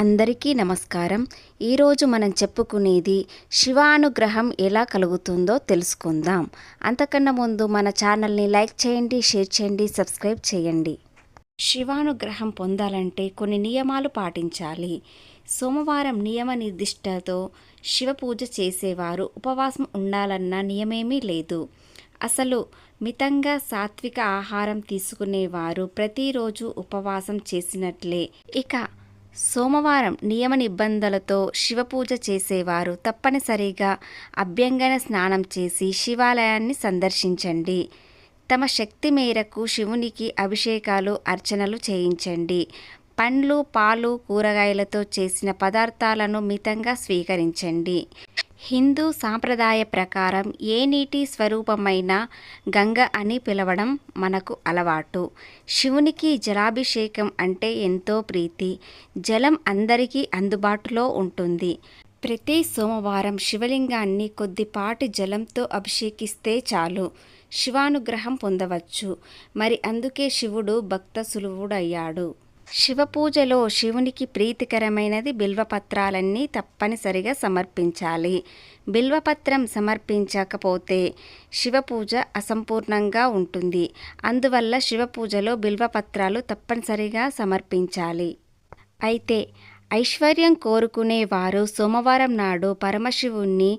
అందరికీ నమస్కారం. ఈరోజు మనం చెప్పుకునేది శివానుగ్రహం ఎలా కలుగుతుందో తెలుసుకుందాం. అంతకన్నా ముందు మన ఛానల్ని లైక్ చేయండి షేర్ చేయండి సబ్స్క్రైబ్ చేయండి. శివానుగ్రహం పొందాలంటే కొన్ని నియమాలు పాటించాలి. సోమవారం నియమ నిర్దిష్టతో శివ పూజ చేసేవారు ఉపవాసం ఉండాలన్న నియమేమీ లేదు. అసలు మితంగా సాత్విక ఆహారం తీసుకునేవారు ప్రతిరోజు ఉపవాసం చేసినట్లే. ఇక సోమవారం నియమ నిబంధనలతో శివపూజ చేసేవారు తప్పనిసరిగా అభ్యంగన స్నానం చేసి శివాలయాన్ని సందర్శించండి. తమ శక్తి మేరకు శివునికి అభిషేకాలు అర్చనలు చేయించండి. పండ్లు పాలు కూరగాయలతో చేసిన పదార్థాలను మితంగా స్వీకరించండి. హిందూ సాంప్రదాయ ప్రకారం ఏ నీటి స్వరూపమైన గంగ అని పిలవడం మనకు అలవాటు. శివునికి జలాభిషేకం అంటే ఎంతో ప్రీతి. జలం అందరికీ అందుబాటులో ఉంటుంది. ప్రతి సోమవారం శివలింగాన్ని కొద్దిపాటి జలంతో అభిషేకిస్తే చాలు. శివానుగ్రహం పొందవచ్చు. మరి అందుకే శివుడు భక్త సులువుడయ్యాడు. శివపూజలో శివునికి ప్రీతికరమైనది బిల్వపత్రాలన్నీ తప్పనిసరిగా సమర్పించాలి. బిల్వపత్రం సమర్పించకపోతే శివపూజ అసంపూర్ణంగా ఉంటుంది. అందువల్ల శివపూజలో బిల్వపత్రాలు తప్పనిసరిగా సమర్పించాలి. అయితే ఐశ్వర్యం కోరుకునే వారు సోమవారం నాడు పరమశివుణ్ణి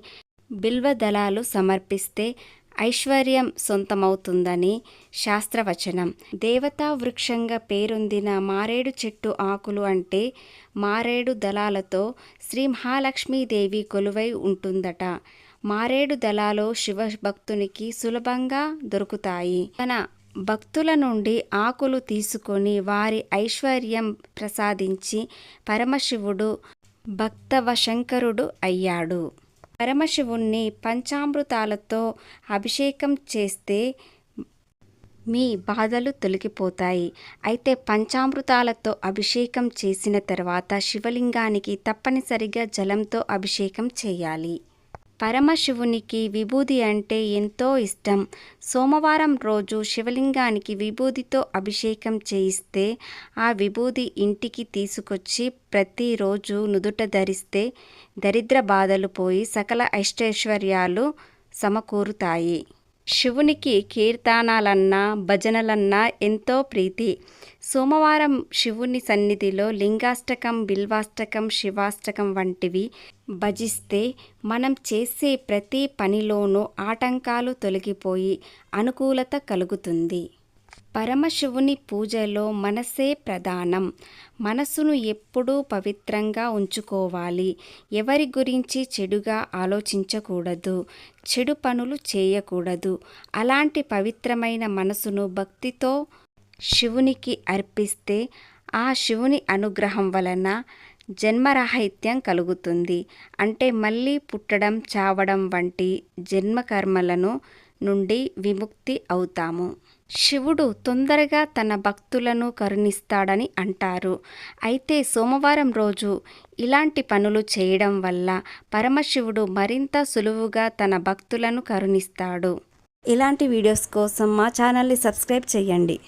బిల్వదళాలు సమర్పిస్తే ఐశ్వర్యం సొంతమవుతుందని శాస్త్రవచనం. దేవతా వృక్షంగా పేరొందిన మారేడు చెట్టు ఆకులు అంటే మారేడు దళాలతో శ్రీ మహాలక్ష్మీదేవి కొలువై ఉంటుందట. మారేడు దళాలు శివ భక్తునికి సులభంగా దొరుకుతాయి. తన భక్తుల నుండి ఆకులు తీసుకొని వారి ఐశ్వర్యం ప్రసాదించి పరమశివుడు భక్తవశంకరుడు అయ్యాడు. పరమశివుణ్ణి పంచామృతాలతో అభిషేకం చేస్తే మీ బాధలు తొలగిపోతాయి. అయితే పంచామృతాలతో అభిషేకం చేసిన తర్వాత శివలింగానికి తప్పనిసరిగా జలంతో అభిషేకం చేయాలి. పరమశివునికి విభూది అంటే ఎంతో ఇష్టం. సోమవారం రోజు శివలింగానికి విభూదితో అభిషేకం చేయిస్తే ఆ విభూది ఇంటికి తీసుకొచ్చి ప్రతిరోజు నుదుట ధరిస్తే దరిద్ర బాధలు పోయి సకల ఐష్టైశ్వర్యాలు సమకూరుతాయి. శివునికి కీర్తనాలన్నా భజనలన్నా ఎంతో ప్రీతి. సోమవారం శివుని సన్నిధిలో లింగాష్టకం బిల్వాష్టకం శివాష్టకం వంటివి భజిస్తే మనం చేసే ప్రతి పనిలోనూ ఆటంకాలు తొలగిపోయి అనుకూలత కలుగుతుంది. పరమశివుని పూజలో మనసే ప్రధానం. మనసును ఎప్పుడూ పవిత్రంగా ఉంచుకోవాలి. ఎవరి గురించి చెడుగా ఆలోచించకూడదు. చెడు పనులు చేయకూడదు. అలాంటి పవిత్రమైన మనసును భక్తితో శివునికి అర్పిస్తే ఆ శివుని అనుగ్రహం వలన జన్మరాహిత్యం కలుగుతుంది. అంటే మళ్ళీ పుట్టడం చావడం వంటి జన్మకర్మలను నుండి విముక్తి అవుతాము. శివుడు తొందరగా తన భక్తులను కరుణిస్తాడని అంటారు. అయితే సోమవారం రోజు ఇలాంటి పనులు చేయడం వల్ల పరమశివుడు మరింత సులువుగా తన భక్తులను కరుణిస్తాడు. ఇలాంటి వీడియోస్ కోసం మా ఛానల్ని సబ్స్క్రైబ్ చేయండి.